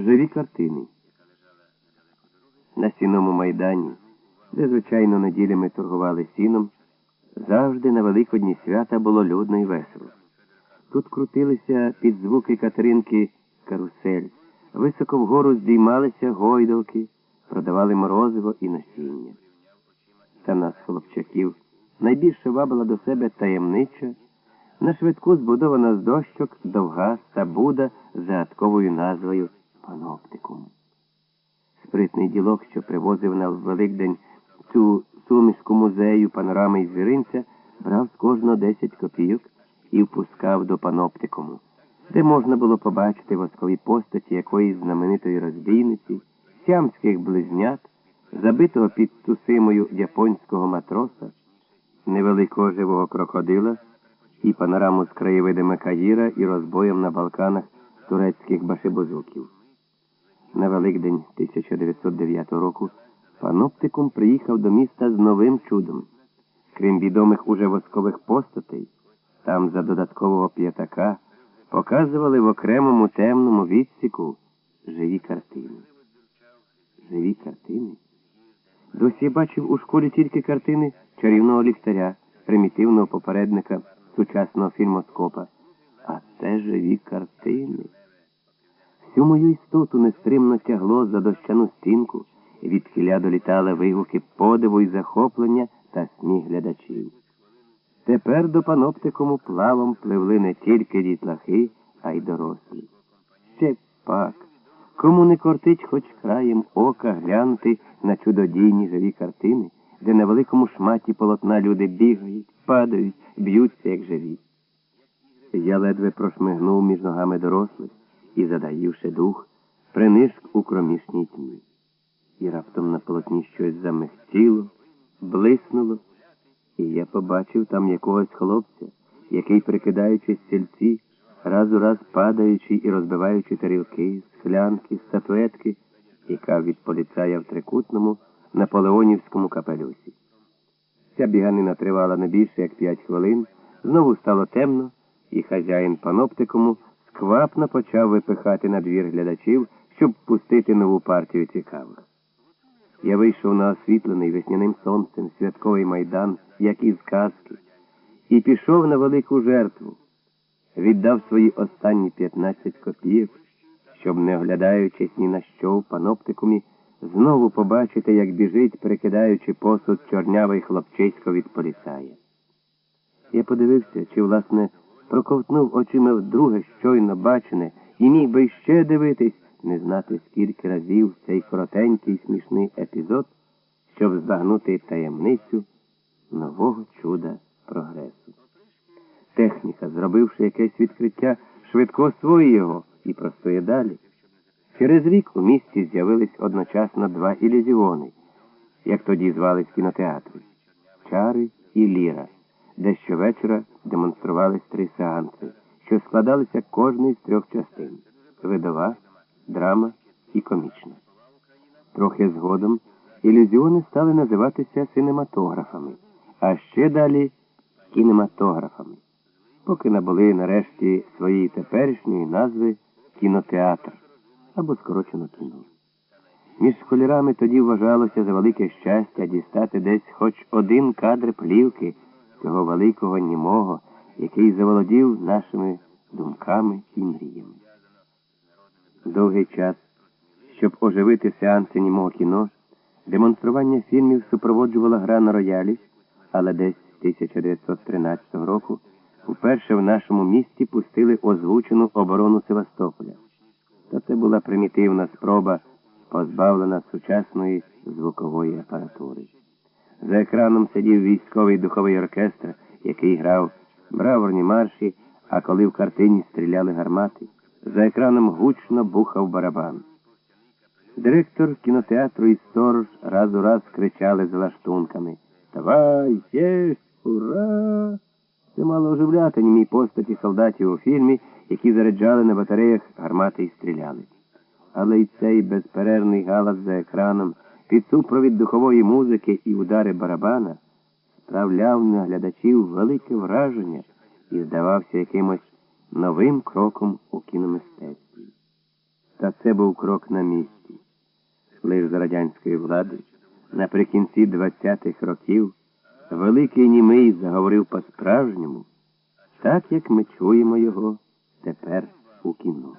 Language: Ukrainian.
Живі картини. На сіному майдані, де, звичайно, неділями торгували сіном, завжди на Великодні свята було людно і весело. Тут крутилися під звуки Катеринки карусель, високо вгору здіймалися гойдалки, продавали морозиво і насіння. Та нас, хлопчаків, найбільше вабила до себе таємнича, на швидку збудована з дощок довгаста буда з загадковою назвою Паноптикум. Спритний ділок, що привозив на Великдень цю сумішку музею панорами і звіринця, брав з кожного 10 копійок і впускав до паноптикуму, де можна було побачити воскові постаті якоїсь знаменитої розбійниці, сямських близнят, забитого під Цусимою японського матроса, невеликого живого крокодила і панораму з краєвидами Каїра і розбоєм на Балканах турецьких башибозуків. На Великдень 1909 року паноптикум приїхав до міста з новим чудом. Крім відомих уже воскових постатей, там за додаткового п'ятака показували в окремому темному відсіку живі картини. Живі картини? Досі бачив у школі тільки картини чарівного ліхтаря, примітивного попередника сучасного фільмоскопа. А це живі картини. Всю мою істоту нестримно тягло за дощану стінку, і від кіля долітали вигуки подиву і захоплення та сміх глядачів. Тепер до паноптикому плавом пливли не тільки дітлахи, а й дорослі. Ще пак, кому не кортить хоч краєм ока глянути на чудодійні живі картини, де на великому шматі полотна люди бігають, падають, б'ються, як живі. Я ледве прошмигнув між ногами дорослих і, задаївши дух, принишк у кромішній тьмі. І раптом на полотні щось замихтіло, блиснуло, і я побачив там якогось хлопця, який, прикидаючи стільці, раз у раз падаючи і розбиваючи тарілки, склянки, статуетки, яка від поліцая в трикутному наполеонівському капелюсі. Ця біганина тривала не більше, як п'ять хвилин, знову стало темно, і хазяїн паноптикуму сквапно почав випихати на двір глядачів, щоб пустити нову партію цікавих. Я вийшов на освітлений весняним сонцем святковий майдан, як із казки, і пішов на велику жертву, віддав свої останні 15 копійок, щоб, не оглядаючись ні на що в паноптикумі, знову побачити, як біжить, перекидаючи посуд чорнявий хлопчисько від поліцая. Я подивився, чи, власне, проковтнув очима вдруге щойно бачене, і міг би ще дивитись, не знати скільки разів цей коротенький смішний епізод, щоб збагнути таємницю нового чуда прогресу. Техніка, зробивши якесь відкриття, швидко освоює його і простує далі. Через рік у місті з'явились одночасно два ілюзіони, як тоді звались кінотеатри Чари і Ліра, де щовечора демонструвались три сеанси, що складалися кожний з трьох частин видова, драма і комічна. Трохи згодом ілюзіони стали називатися синематографами, а ще далі кінематографами, поки набули нарешті своєї теперішньої назви кінотеатр або скорочено кіно. Між школярами тоді вважалося за велике щастя дістати десь хоч один кадр плівки цього великого німого, який заволодів нашими думками і мріями. Довгий час, щоб оживити сеанси німого кіно, демонстрування фільмів супроводжувала гра на роялі, але десь 1913 року вперше в нашому місті пустили озвучену оборону Севастополя. Та це була примітивна спроба, позбавлена сучасної звукової апаратури. За екраном сидів військовий духовий оркестр, який грав браворні марші, а коли в картині стріляли гармати, за екраном гучно бухав барабан. Директор кінотеатру і сторож раз у раз кричали з лаштунками Давай, єсть, ура! Це мало оживляти німій постаті солдатів у фільмі, які заряджали на батареях гармати і стріляли. Але й цей безперервний галас за екраном, під супровід духової музики і удари барабана справляв на глядачів велике враження і здавався якимось новим кроком у кіномистецтві. Та це був крок на місці. Лиш за радянської влади наприкінці 20-х років великий німий заговорив по-справжньому, так як ми чуємо його тепер у кіно.